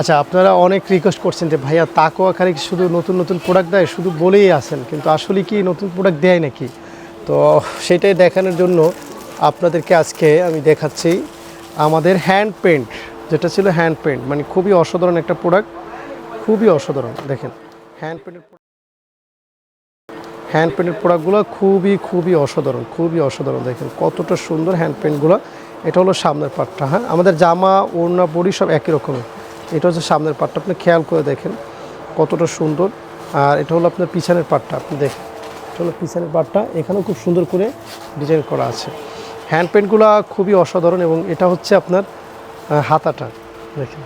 আচ্ছা আপনারা অনেক রিকোয়েস্ট করছেন যে, ভাইয়া তাকো আকারে শুধু নতুন নতুন প্রোডাক্ট দেয়, শুধু বলেই আসেন কিন্তু আসলে কি নতুন প্রোডাক্ট দেয় নাকি? তো সেটাই দেখানোর জন্য আপনাদেরকে আজকে আমি দেখাচ্ছি আমাদের হ্যান্ড পেন্ট যেটা ছিল হ্যান্ড পেন্ট মানে খুবই অসাধারণ একটা প্রোডাক্ট খুবই অসাধারণ, দেখেন। হ্যান্ড পেন্টের হ্যান্ড পেন্টের প্রোডাক্টগুলো খুবই খুবই অসাধারণ খুবই অসাধারণ, দেখেন কতটা সুন্দর হ্যান্ড পেন্টগুলো এটা হলো সামনের পাটটা হ্যাঁ? আমাদের জামা, ওড়না, বড়ি সব একই রকমের। এটা হচ্ছে সামনের পাটটা, আপনি খেয়াল করে দেখেন কতটা সুন্দর। আর এটা হলো আপনার পিছনের পাটটা, আপনি দেখেন। এটা হলো পিছনের পাটটা, এখানেও খুব সুন্দর করে ডিজাইন করা আছে। হ্যান্ড পেন্টগুলো খুবই অসাধারণ এবং এটা হচ্ছে আপনার হাতাটা, দেখেন।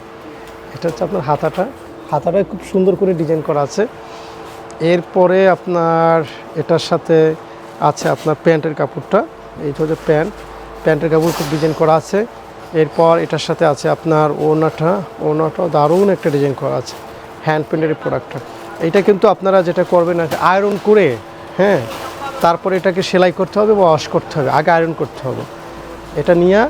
এটা হচ্ছে আপনার হাতাটা হাতাটা খুব সুন্দর করে ডিজাইন করা আছে। এরপরে আপনার এটার সাথে আছে আপনার প্যান্টের কাপড়টা এইটা হচ্ছে প্যান্ট। প্যান্টের কাপড় খুব ডিজাইন করা আছে। এরপর এটার সাথে আছে আপনার ওনাটা ওনাটাও দারুণ একটা ডিজাইন করা আছে হ্যান্ড প্যান্টের প্রোডাক্টটা এইটা কিন্তু আপনারা যেটা করবেন আয়রন করে হ্যাঁ তারপরে এটাকে সেলাই করতে হবে বা ওয়াশ করতে হবে, আগে আয়রন করতে হবে। এটা নিয়ে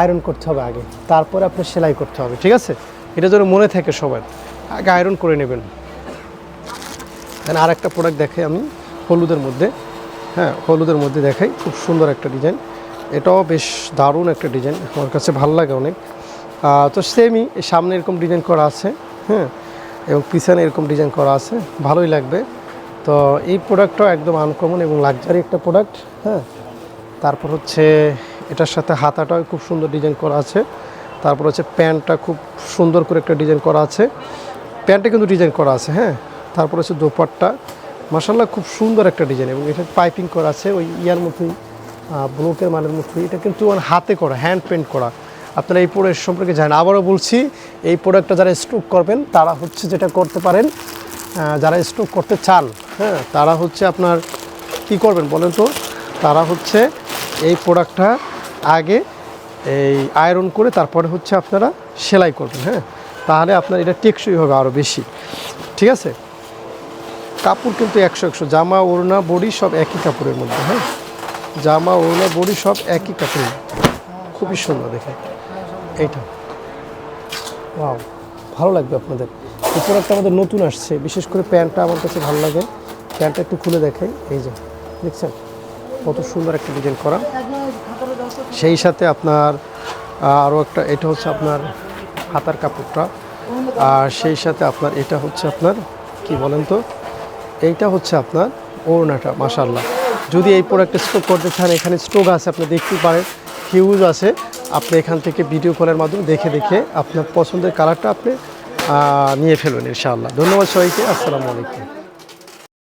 আয়রন করতে হবে আগে, তারপরে আপনার সেলাই করতে হবে, ঠিক আছে? এটা যেন মনে থাকে সবার, আগে আয়রন করে নেবেন। আর একটা প্রোডাক্ট দেখাই আমি, হলুদের মধ্যে হ্যাঁ হলুদের মধ্যে দেখাই, খুব সুন্দর একটা ডিজাইন এটাও বেশ দারুণ একটা ডিজাইন আমার কাছে ভালো লাগে অনেক। তো সেমই সামনে এরকম ডিজাইন করা আছে হ্যাঁ এবং পিছনে এরকম ডিজাইন করা আছে, ভালোই লাগবে। তো এই প্রোডাক্টটাও একদম আনকমন এবং লাক্সারি একটা প্রোডাক্ট হ্যাঁ। তারপর হচ্ছে এটার সাথে হাতাটাও খুব সুন্দর ডিজাইন করা আছে। তারপর হচ্ছে প্যান্টটা খুব সুন্দর করে একটা ডিজাইন করা আছে। প্যান্টটা কিন্তু ডিজাইন করা আছে হ্যাঁ। তারপর হচ্ছে দোপাট্টা মাসাল্লাহ খুব সুন্দর একটা ডিজাইন এবং এটা পাইপিং করা আছে, ওই ইয়ার মতোই ব্লকের মানের মতোই এটা কিন্তু মানে হাতে করা হ্যান্ড পেন্ট করা। আপনারা এই প্রোডাক্ট সম্পর্কে জানেন। আবারও বলছি, এই প্রোডাক্টটা যারা স্টক করবেন, তারা হচ্ছে যেটা করতে পারেন যারা স্টক করতে চান হ্যাঁ তারা হচ্ছে আপনার কি করবেন বলেন তো? তারা হচ্ছে এই প্রোডাক্টটা আগে এই আয়রন করে তারপরে হচ্ছে আপনারা সেলাই করবেন হ্যাঁ। তাহলে আপনার এটা টেকসই হবে আরও বেশি। ঠিক আছে? কাপড় কিন্তু একশো একশো, জামা, ওড়না, বড়ি সব একই কাপড়ের মধ্যে হ্যাঁ। জামা, ওড়না, বড়ি সব একই কাপড়ের খুবই সুন্দর দেখে। এইটা। ওয়াও, ভালো লাগবে আপনাদের। এই প্রোডাক্টটা আমাদের নতুন আসছে। বিশেষ করে প্যান্টটা আমার কাছে ভালো লাগে। প্যান্টটা একটু খুলে দেখাই এই যে, দেখছেন? কত সুন্দর একটা ডিজাইন করা। সেই সাথে আপনার আরও একটা, এটা হচ্ছে আপনার হাতার কাপড়টা। আর সেই সাথে আপনার, এটা হচ্ছে আপনার, কি বলেন তো? এইটা হচ্ছে আপনার ওড়নাটা মাসাল্লাহ যদি এই প্রোডাক্টটা স্টোক করতে চান, এখানে স্টোক আছে, আপনি দেখতে পারেন। হিউজ আছে। আপনি এখান থেকে ভিডিও কলের মাধ্যমে দেখে দেখে আপনার পছন্দের কালারটা আপনি নিয়ে ফেলবেন, ইনশাআল্লাহ। ধন্যবাদ সবাইকে। আসসালামু আলাইকুম।